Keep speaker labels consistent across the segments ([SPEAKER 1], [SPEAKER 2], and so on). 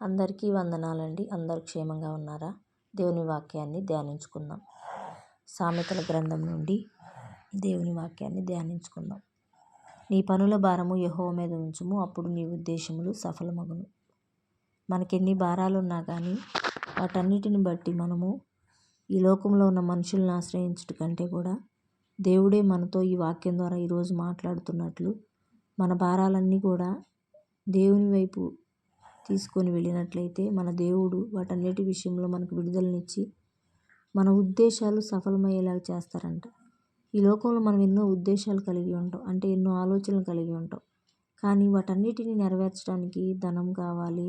[SPEAKER 1] అందరికీ వందనాలండి. అందరు క్షేమంగా ఉన్నారా? దేవుని వాక్యాన్ని ధ్యానించుకుందాం. సామెతల గ్రంథం నుండి దేవుని వాక్యాన్ని ధ్యానించుకుందాం. నీ పనుల భారము యహో మీద ఉంచుము అప్పుడు నీ ఉద్దేశములు సఫలమగును. మనకెన్ని భారాలు ఉన్నా కానీ వాటన్నిటిని బట్టి మనము ఈ లోకంలో ఉన్న మనుషులను ఆశ్రయించుట కంటే కూడా దేవుడే మనతో ఈ వాక్యం ద్వారా ఈరోజు మాట్లాడుతున్నట్లు మన భారాలన్నీ కూడా దేవుని వైపు తీసుకొని వెళ్ళినట్లయితే మన దేవుడు వాటన్నిటి విషయంలో మనకు విడుదలనిచ్చి మన ఉద్దేశాలు సఫలమయ్యేలాగా చేస్తారంట. ఈ లోకంలో మనం ఎన్నో ఉద్దేశాలు కలిగి ఉంటాం అంటే ఎన్నో ఆలోచనలు కలిగి ఉంటాం. కానీ వాటన్నిటిని నెరవేర్చడానికి ధనం కావాలి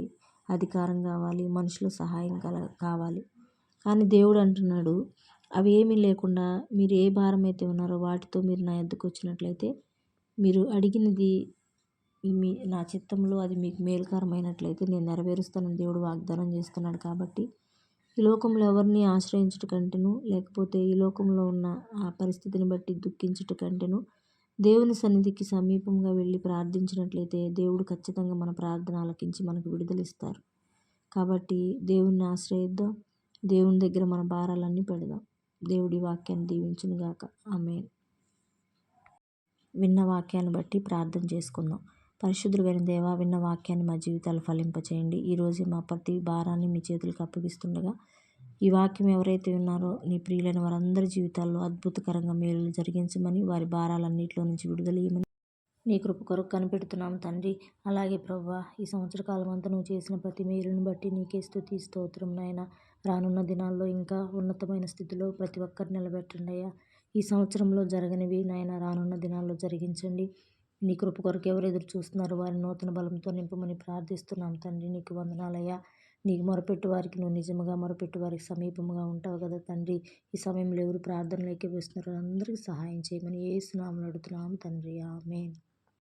[SPEAKER 1] అధికారం కావాలి మనుషుల సహాయం కల కావాలి. కానీ దేవుడు అంటున్నాడు అవి ఏమీ లేకుండా మీరు ఏ భారం అయితే ఉన్నారో వాటితో మీరు నా ఎద్దుకు వచ్చినట్లయితే మీరు అడిగినది మీ నా చిత్తంలో అది మీకు మేలుకరమైనట్లయితే నేను నెరవేరుస్తానని దేవుడు వాగ్దానం చేస్తున్నాడు కాబట్టి ఈ లోకంలో ఎవరిని ఆశ్రయించుట కంటేను లేకపోతే ఈ లోకంలో ఉన్న ఆ పరిస్థితిని బట్టి దుఃఖించుట కంటేను దేవుని సన్నిధికి సమీపంగా వెళ్ళి ప్రార్థించినట్లయితే దేవుడు ఖచ్చితంగా మన ప్రార్థన ఆలకించి మనకు విడుదలిస్తారు. కాబట్టి దేవుణ్ణి ఆశ్రయిద్దాం దేవుని దగ్గర మన భారాలన్నీ పెడదాం. దేవుడి వాక్యాన్ని దీవించునుగాక. ఆమె విన్న వాక్యాన్ని బట్టి ప్రార్థన చేసుకుందాం. పరిశుద్ధులైన దేవా విన్న వాక్యాన్ని మా జీవితాలు ఫలింపచేయండి. ఈరోజు మా ప్రతి భారాన్ని మీ చేతులకు అప్పగిస్తుండగా ఈ వాక్యం ఎవరైతే ఉన్నారో నీ ప్రియులైన వారందరి జీవితాల్లో అద్భుతకరంగా మేలు జరిగించమని వారి భారాలన్నింటిలో నుంచి విడుదలయ్యమని నీ కృప కొరకు కనిపెడుతున్నాం తండ్రి. అలాగే ప్రవ్వా ఈ సంవత్సర కాలం అంతా నువ్వు చేసిన ప్రతి మేలును బట్టి నీకే స్థుతి స్తోత్రం నాయన. రానున్న దినాల్లో ఇంకా ఉన్నతమైన స్థితిలో ప్రతి ఒక్కరు నిలబెట్టండి అయ్యా. ఈ సంవత్సరంలో జరగనివి నాయన రానున్న దినాల్లో జరిగించండి. నీ కృప కొరకు ఎవరు ఎదురు చూస్తున్నారు? వారి నూతన బలంతో నింపమని ప్రార్థిస్తున్నాం తండ్రి. నీకు వందనాలయ్యా. నీకు మొరపెట్టు వారికి నువ్వు నిజముగా మొరపెట్టు వారికి సమీపంగా ఉంటావు కదా తండ్రి. ఈ సమయంలో ఎవరు ప్రార్థనలు ఎక్కివేస్తున్నారో అందరికీ సహాయం చేయమని ఏ స్నామలు అడుగుతున్నాము తండ్రి. ఆమె